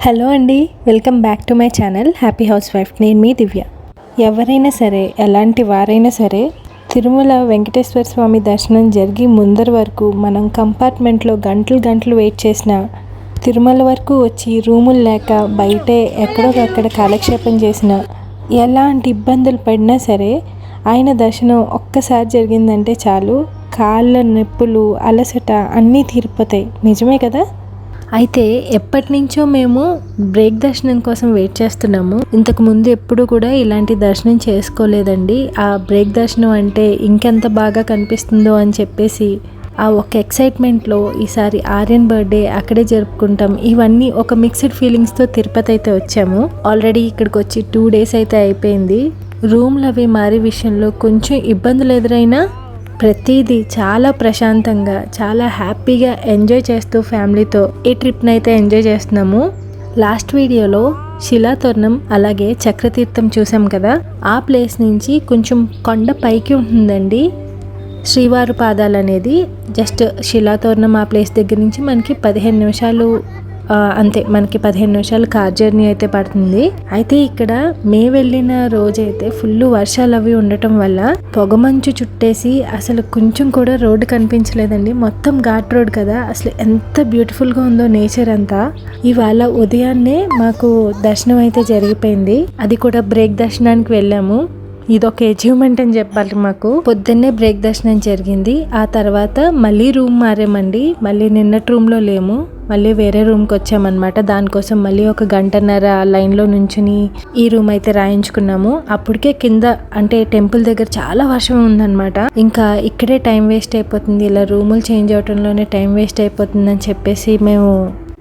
Hello అండి welcome back to my channel happy housewife నేను మీ దివ్య. ఎవరైనా సరే ఎలాంటి వారైనా సరే తిరుమల వెంకటేశ్వర స్వామి దర్శనం జరిగి ముందర వరకు మనం కంపార్ట్మెంట్లో గంటలు గంటలు వెయిట్ చేసిన తిరుమల వరకు వచ్చి రూములు లేక బయటే ఎక్కడోకక్కడ కాలక్షేపం చేసిన ఎలాంటి ఇబ్బందులు పడినా సరే ఆయన దర్శనం ఒక్కసారి జరిగిందంటే చాలు. కాళ్ళ నొప్పులు అలసట అన్నీ తీరిపోతాయి. నిజమే కదా? అయితే ఎప్పటి నుంచో మేము బ్రేక్ దర్శనం కోసం వెయిట్ చేస్తున్నాము. ఇంతకు ముందు ఎప్పుడు కూడా ఇలాంటి దర్శనం చేసుకోలేదండి. ఆ బ్రేక్ దర్శనం అంటే ఇంకెంత బాగా కనిపిస్తుందో అని చెప్పేసి ఆ ఒక ఎక్సైట్మెంట్లో ఈసారి ఆర్యన్ బర్త్డే అక్కడే జరుపుకుంటాం. ఇవన్నీ ఒక మిక్స్డ్ ఫీలింగ్స్తో తిరుపతి అయితే వచ్చాము. ఆల్రెడీ ఇక్కడికి వచ్చి టూ డేస్ అయితే అయిపోయింది. రూమ్లు అవి మారే విషయంలో కొంచెం ఇబ్బందులు ఎదురైనా ప్రతిదీ చాలా ప్రశాంతంగా చాలా హ్యాపీగా ఎంజాయ్ చేస్తూ ఫ్యామిలీతో ఈ ట్రిప్ని అయితే ఎంజాయ్ చేస్తున్నాము. లాస్ట్ వీడియోలో శిలాతోరణం అలాగే చక్రతీర్థం చూసాం కదా? ఆ ప్లేస్ నుంచి కొంచెం కొండ పైకి ఉంటుందండి. శ్రీవారు పాదాలు అనేది జస్ట్ శిలాతోరణం ఆ ప్లేస్ దగ్గర నుంచి మనకి పదిహేను నిమిషాలు అంతే మనకి పదిహేను నిమిషాలు కార్ జర్నీ అయితే పడుతుంది. అయితే ఇక్కడ మే వెళ్ళిన రోజైతే ఫుల్ వర్షాలు అవి ఉండటం వల్ల పొగమంచు చుట్టేసి అసలు కొంచెం కూడా రోడ్డు కనిపించలేదండి. మొత్తం ఘాట్ రోడ్ కదా. అసలు ఎంత బ్యూటిఫుల్గా ఉందో నేచర్ అంతా. ఇవాళ ఉదయాన్నే మాకు దర్శనం అయితే జరిగిపోయింది. అది కూడా బ్రేక్ దర్శనానికి వెళ్ళాము. ఇదొక అచీవ్మెంట్ అని చెప్పాలి మాకు. పొద్దున్నే బ్రేక్ దర్శనం జరిగింది. ఆ తర్వాత మళ్ళీ రూమ్ మారామండి. మళ్ళీ నిన్నటి రూమ్లో లేము. మళ్ళీ వేరే రూమ్కి వచ్చామన్నమాట. దానికోసం మళ్ళీ ఒక గంటన్నర లైన్లో నుంచుని ఈ రూమ్ అయితే రాయించుకున్నాము. అప్పటికే కింద అంటే టెంపుల్ దగ్గర చాలా వర్షం ఉందన్నమాట. ఇంకా ఇక్కడే టైం వేస్ట్ అయిపోతుంది. ఇలా రూములు చేంజ్ అవటంలోనే టైం వేస్ట్ అయిపోతుందని చెప్పేసి మేము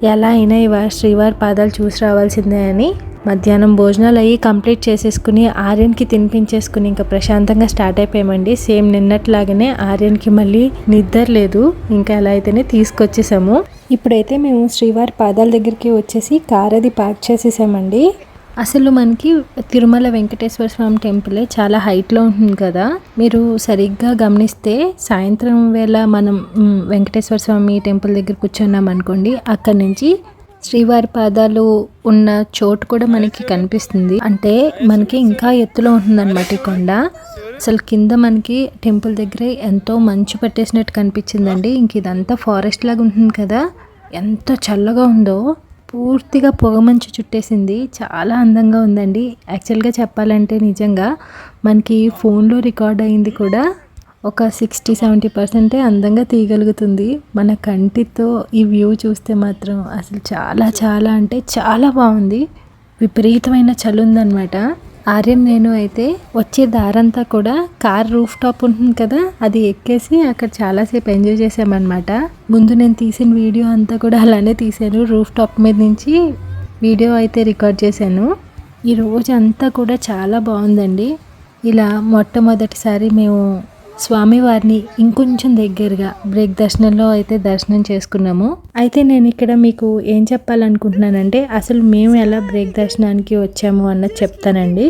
ఎలా అయినా ఇవా శ్రీవారి పాదాలు చూసి రావాల్సిందే అని మధ్యాహ్నం భోజనాలు అయ్యి కంప్లీట్ చేసేసుకుని ఆర్యన్కి తినిపించేసుకుని ఇంకా ప్రశాంతంగా స్టార్ట్ అయిపోయామండి. సేమ్ నిన్నట్లాగానే ఆర్యన్కి మళ్ళీ నిద్ర లేదు. ఇంకా ఎలా అయితేనే తీసుకొచ్చేసాము. ఇప్పుడైతే మేము శ్రీవారి పాదాల దగ్గరికి వచ్చేసి కార్ అది పార్క్ చేసేసామండి. అసలు మనకి తిరుమల వెంకటేశ్వర స్వామి టెంపులే చాలా హైట్లో ఉంటుంది కదా. మీరు సరిగ్గా గమనిస్తే సాయంత్రం వేళ మనం వెంకటేశ్వర స్వామి టెంపుల్ దగ్గర కూర్చున్నాం అనుకోండి అక్కడి నుంచి శ్రీవారి పాదాలు ఉన్న చోటు కూడా మనకి కనిపిస్తుంది. అంటే మనకి ఇంకా ఎత్తులో ఉంటుందన్నమాట ఈ కొండ. అసలు కింద మనకి టెంపుల్ దగ్గరే ఎంతో మంచు పట్టేసినట్టు కనిపించిందండి. ఇంక ఇదంతా ఫారెస్ట్ లాగా ఉంటుంది కదా. ఎంత చల్లగా ఉందో. పూర్తిగా పొగమంచు చుట్టేసింది. చాలా అందంగా ఉందండి. యాక్చువల్గా చెప్పాలంటే నిజంగా మనకి ఫోన్లో రికార్డ్ అయింది కూడా ఒక సిక్స్టీ సెవెంటీ పర్సెంటే అందంగా తీయగలుగుతుంది. మన కంటితో ఈ వ్యూ చూస్తే మాత్రం అసలు చాలా చాలా అంటే చాలా బాగుంది. విపరీతమైన చలి ఉందన్నమాట. ఆర్యన్ నేను అయితే వచ్చే దారంతా కూడా కార్ రూఫ్ టాప్ ఉంటుంది కదా అది ఎక్కేసి అక్కడ చాలాసేపు ఎంజాయ్ చేసామన్నమాట ముందు నేను తీసిన వీడియో అంతా కూడా అలానే తీసాను రూఫ్ టాప్ మీద నుంచి వీడియో అయితే రికార్డ్ చేశాను. ఈ రోజు అంతా కూడా చాలా బాగుందండి. ఇలా మొట్టమొదటిసారి మేము స్వామివారిని ఇంకొంచెం దగ్గరగా బ్రేక్ దర్శనంలో అయితే దర్శనం చేసుకున్నాము. అయితే నేను ఇక్కడ మీకు ఏం చెప్పాలనుకుంటున్నానంటే అసలు మేము ఎలా బ్రేక్ దర్శనానికి వచ్చాము అన్నది చెప్తానండి.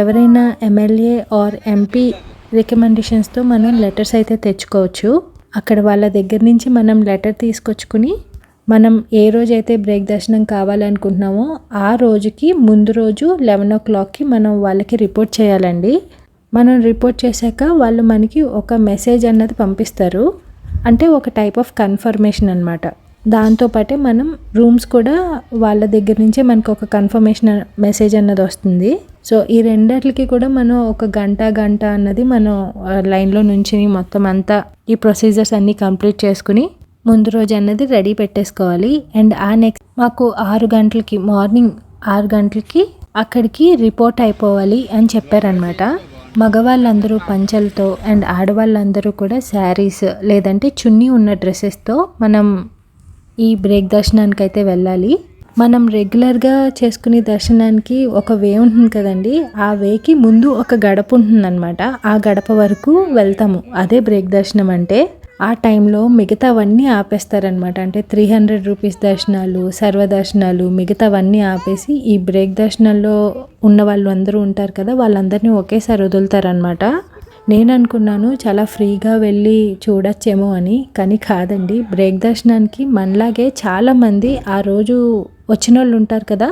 ఎవరైనా ఎమ్మెల్యే ఆర్ ఎంపీ రికమెండేషన్స్తో మనం లెటర్స్ అయితే తెచ్చుకోవచ్చు. అక్కడ వాళ్ళ దగ్గర నుంచి మనం లెటర్ తీసుకొచ్చుకుని మనం ఏ రోజైతే బ్రేక్ దర్శనం కావాలనుకుంటున్నామో ఆ రోజుకి ముందు రోజు లెవెన్ ఓ క్లాక్కి మనం వాళ్ళకి రిపోర్ట్ చేయాలండి. మనం రిపోర్ట్ చేశాక వాళ్ళు మనకి ఒక మెసేజ్ అన్నది పంపిస్తారు. అంటే ఒక టైప్ ఆఫ్ కన్ఫర్మేషన్ అనమాట దాంతోపాటే మనం రూమ్స్ కూడా వాళ్ళ దగ్గర నుంచే మనకు ఒక కన్ఫర్మేషన్ మెసేజ్ అన్నది వస్తుంది. సో ఈ రెండిటికి కూడా మనం ఒక గంట గంట అన్నది మనం లైన్లో నుంచి మొత్తం అంతా ఈ ప్రొసీజర్స్ అన్నీ కంప్లీట్ చేసుకుని ముందు రోజు అన్నది రెడీ పెట్టేసుకోవాలి. అండ్ ఆ నెక్స్ట్ మాకు ఆరు గంటలకి మార్నింగ్ ఆరు గంటలకి అక్కడికి రిపోర్ట్ అయిపోవాలి అని చెప్పారనమాట మగవాళ్ళందరూ పంచలతో అండ్ ఆడవాళ్ళందరూ కూడా శారీస్ లేదంటే చున్నీ ఉన్న డ్రెస్సెస్తో మనం ఈ బ్రేక్ దర్శనానికి అయితే వెళ్ళాలి. మనం రెగ్యులర్గా చేసుకునే దర్శనానికి ఒక వే ఉంటుంది కదండి. ఆ వేకి ముందు ఒక గడప ఉంటుందన్నమాట. ఆ గడప వరకు వెళ్తాము. అదే బ్రేక్ దర్శనం అంటే ఆ టైంలో మిగతావన్నీ ఆపేస్తారనమాట అంటే త్రీ హండ్రెడ్ రూపీస్ దర్శనాలు సర్వ దర్శనాలు మిగతావన్నీ ఆపేసి ఈ బ్రేక్ దర్శనాల్లో ఉన్న వాళ్ళు అందరూ ఉంటారు కదా వాళ్ళందరినీ ఒకేసారి వదులుతారనమాట నేను అనుకున్నాను చాలా ఫ్రీగా వెళ్ళి చూడొచ్చేమో అని కానీ కాదండి. బ్రేక్ దర్శనానికి మనలాగే చాలామంది ఆ రోజు వచ్చిన వాళ్ళు ఉంటారు కదా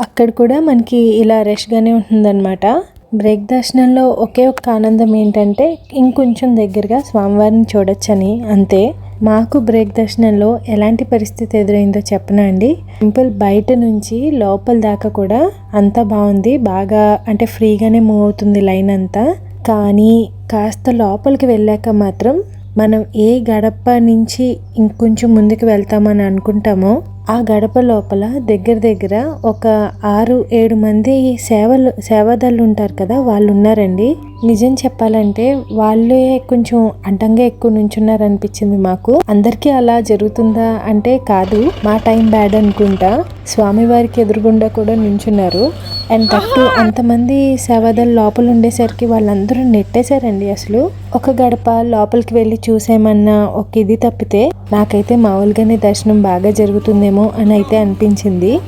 అక్కడ కూడా మనకి ఇలా రష్గానే ఉంటుందన్నమాట. బ్రేక్ దర్శనంలో ఒకే ఒక్క ఆనందం ఏంటంటే ఇంకొంచెం దగ్గరగా స్వామివారిని చూడొచ్చని. అంతే. మాకు బ్రేక్ దర్శనంలో ఎలాంటి పరిస్థితి ఎదురైందో చెప్పనా అండి? టెంపుల్ బయట నుంచి లోపల దాకా కూడా అంతా బాగుంది. బాగా అంటే ఫ్రీగానే మూవ్ అవుతుంది లైన్ అంతా. కానీ కాస్త లోపలికి వెళ్ళాక మాత్రం మనం ఏ గడప నుంచి ఇంకొంచెం ముందుకు వెళ్తామని అనుకుంటామో ఆ గడప లోపల దగ్గర దగ్గర ఒక ఆరు ఏడు మంది సేవలు సేవాదళ్ళు ఉంటారు కదా వాళ్ళు ఉన్నారండి నిజం చెప్పాలంటే వాళ్ళే కొంచెం అడ్డంగా ఎక్కువ నుంచున్నారు అనిపించింది మాకు. అందరికీ అలా జరుగుతుందా అంటే కాదు. మా టైం బ్యాడ్ అనుకుంటా. స్వామివారికి ఎదురుగుండా కూడా నుంచున్నారు. అండ్ దట్టు అంతమంది సేవాదాలు లోపల ఉండేసరికి వాళ్ళందరూ నెట్టేశారండి అసలు. ఒక గడప లోపలికి వెళ్ళి చూసేమన్నా ఒక ఇది తప్పితే నాకైతే మామూలుగానే దర్శనం బాగా జరుగుతుందేమో అని అయితే అనిపించింది.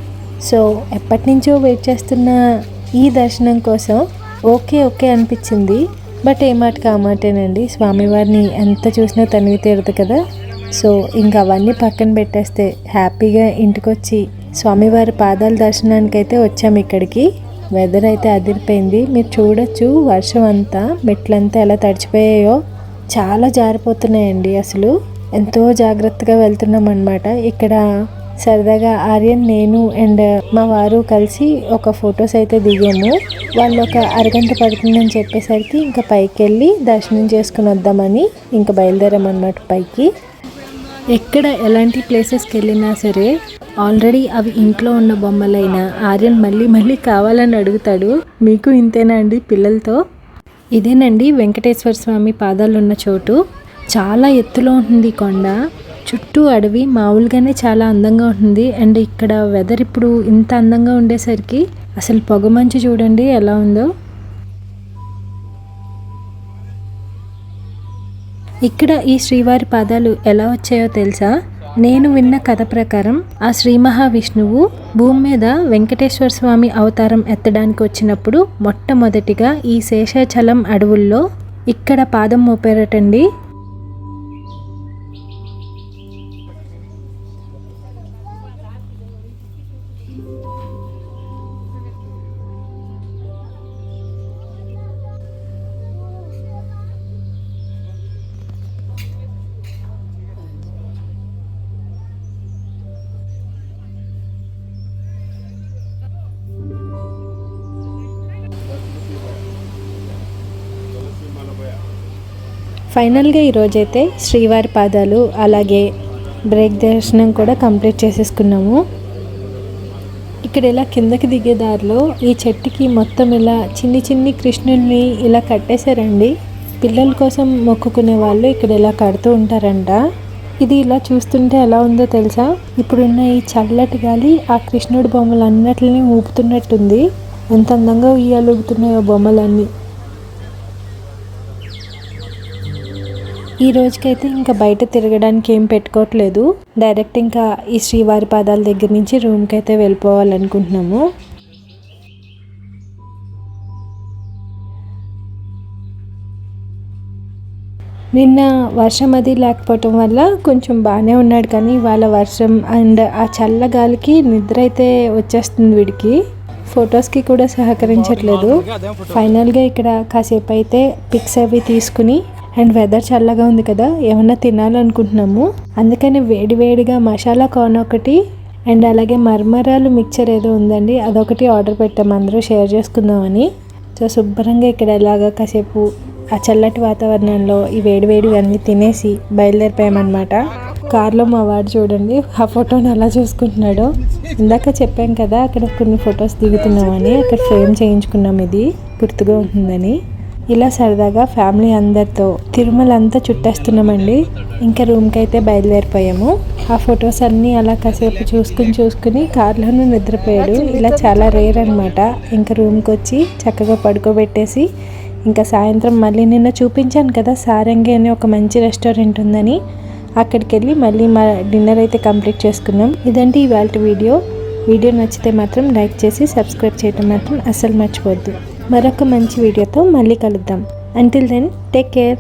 సో ఎప్పటి నుంచో వెయిట్ చేస్తున్న ఈ దర్శనం కోసం ఓకే ఓకే అనిపించింది. బట్ ఏ మాటకి ఆ మాటేనండి. స్వామివారిని ఎంత చూసినా తనివి తీరదు కదా. సో ఇంకా అవన్నీ పక్కన పెట్టేస్తే హ్యాపీగా ఇంటికొచ్చి స్వామివారి పాదాల దర్శనానికి అయితే వచ్చాము ఇక్కడికి. వెదర్ అయితే అదిరిపోయింది. మీరు చూడొచ్చు వర్షం అంతా మెట్లంతా ఎలా తడిచిపోయాయో. చాలా జారిపోతున్నాయండి అసలు. ఎంతో జాగ్రత్తగా వెళ్తున్నాం అనమాట ఇక్కడ సరదాగా ఆర్యన్ నేను అండ్ మా వారు కలిసి ఒక ఫొటోస్ అయితే దిగాము. వాళ్ళు ఒక అరగంట పడుతుందని చెప్పేసరికి ఇంకా పైకి వెళ్ళి దర్శనం చేసుకుని వద్దామని ఇంకా బయలుదేరామన్నమాట పైకి. ఎక్కడ ఎలాంటి ప్లేసెస్కి వెళ్ళినా సరే ఆల్రెడీ అవి ఇంట్లో ఉన్న బొమ్మలైనా ఆర్యన్ మళ్ళీ మళ్ళీ కావాలని అడుగుతాడు. మీకు ఇంతేనా అండి పిల్లలతో? ఇదేనండి వెంకటేశ్వర స్వామి పాదాలు ఉన్న చోటు. చాలా ఎత్తులో ఉంటుంది కొండ. చుట్టూ అడవి మామూలుగానే చాలా అందంగా ఉంటుంది. అండ్ ఇక్కడ వెదర్ ఇప్పుడు ఇంత అందంగా ఉండేసరికి అసలు పొగమంచు చూడండి ఎలా ఉందో. ఇక్కడ ఈ శ్రీవారి పాదాలు ఎలా వచ్చాయో తెలుసా? నేను విన్న కథ ప్రకారం ఆ శ్రీ మహావిష్ణువు భూమి మీద వెంకటేశ్వర స్వామి అవతారం ఎత్తడానికి వచ్చినప్పుడు మొట్టమొదటిగా ఈ శేషాచలం అడవుల్లో ఇక్కడ పాదం మోపారటండి. ఫైనల్గా ఈరోజైతే శ్రీవారి పాదాలు అలాగే బ్రేక్ దర్శనం కూడా కంప్లీట్ చేసేసుకున్నాము. ఇక్కడ ఇలా కిందకి దిగే దారిలో ఈ చెట్టుకి మొత్తం ఇలా చిన్ని చిన్ని కృష్ణుల్ని ఇలా కట్టేశారండి. పిల్లల కోసం మొక్కుకునే వాళ్ళు ఇక్కడ ఇలా కడుతూ ఉంటారంట. ఇది ఇలా చూస్తుంటే ఎలా ఉందో తెలుసా? ఇప్పుడున్న ఈ చల్లటి గాలి ఆ కృష్ణుడి బొమ్మలు అన్నట్లని ఊపుతున్నట్టుంది. ఎంత అందంగా ఉయ్యాలు ఊపుతున్నాయో బొమ్మలన్నీ. ఈ రోజుకైతే ఇంకా బయట తిరగడానికి ఏం పెట్టుకోవట్లేదు. డైరెక్ట్ ఇంకా ఈ శ్రీవారి పాదాల దగ్గర నుంచి రూమ్కి అయితే వెళ్ళిపోవాలనుకుంటున్నాము. నిన్న వర్షం అది లేకపోవటం వల్ల కొంచెం బాగానే ఉన్నాడు కానీ ఇవాళ వర్షం అండ్ ఆ చల్ల గాలికి నిద్ర అయితే వచ్చేస్తుంది వీడికి. ఫొటోస్కి కూడా సహకరించట్లేదు. ఫైనల్గా ఇక్కడ కాసేపు అయితే పిక్స్ అవి తీసుకుని అండ్ వెదర్ చల్లగా ఉంది కదా ఏమన్నా తినాలనుకుంటున్నాము. అందుకని వేడి వేడిగా మసాలా కార్న్ ఒకటి అండ్ అలాగే మర్మరాలు మిక్చర్ ఏదో ఉందండి అదొకటి ఆర్డర్ పెట్టాము అందరూ షేర్ చేసుకుందామని. సో శుభ్రంగా ఇక్కడ ఎలాగా కాసేపు ఆ చల్లటి వాతావరణంలో ఈ వేడి వేడివన్నీ తినేసి బయలుదేరిపోయామన్నమాట. కార్లో మా వాడు చూడండి ఆ ఫోటోని ఎలా చూసుకుంటున్నాడో. ఇందాక చెప్పాం కదా అక్కడ కొన్ని ఫొటోస్ దిగుతున్నామని అక్కడ ఫ్రేమ్ చేయించుకున్నాం ఇది గుర్తుగా ఉంటుందని. ఇలా సరదాగా ఫ్యామిలీ అందరితో తిరుమల అంతా చుట్టేస్తున్నామండి. ఇంకా రూమ్కి అయితే బయలుదేరిపోయాము. ఆ ఫొటోస్ అన్నీ అలా కాసేపు చూసుకుని చూసుకుని కార్లోనూ నిద్రపోయాడు. ఇలా చాలా రేర్ అనమాట ఇంకా రూమ్కి వచ్చి చక్కగా పడుకోబెట్టేసి ఇంకా సాయంత్రం మళ్ళీ నిన్న చూపించాను కదా సారంగి అని ఒక మంచి రెస్టారెంట్ ఉందని. అక్కడికి వెళ్ళి మళ్ళీ మా డిన్నర్ అయితే కంప్లీట్ చేసుకున్నాం. ఇదంటే ఇవాళ వీడియో. వీడియో నచ్చితే మాత్రం లైక్ చేసి సబ్స్క్రైబ్ చేయడం మాత్రం అస్సలు మర్చిపోద్దు మరొక మంచి వీడియోతో మళ్ళీ కలుద్దాం. Until then take care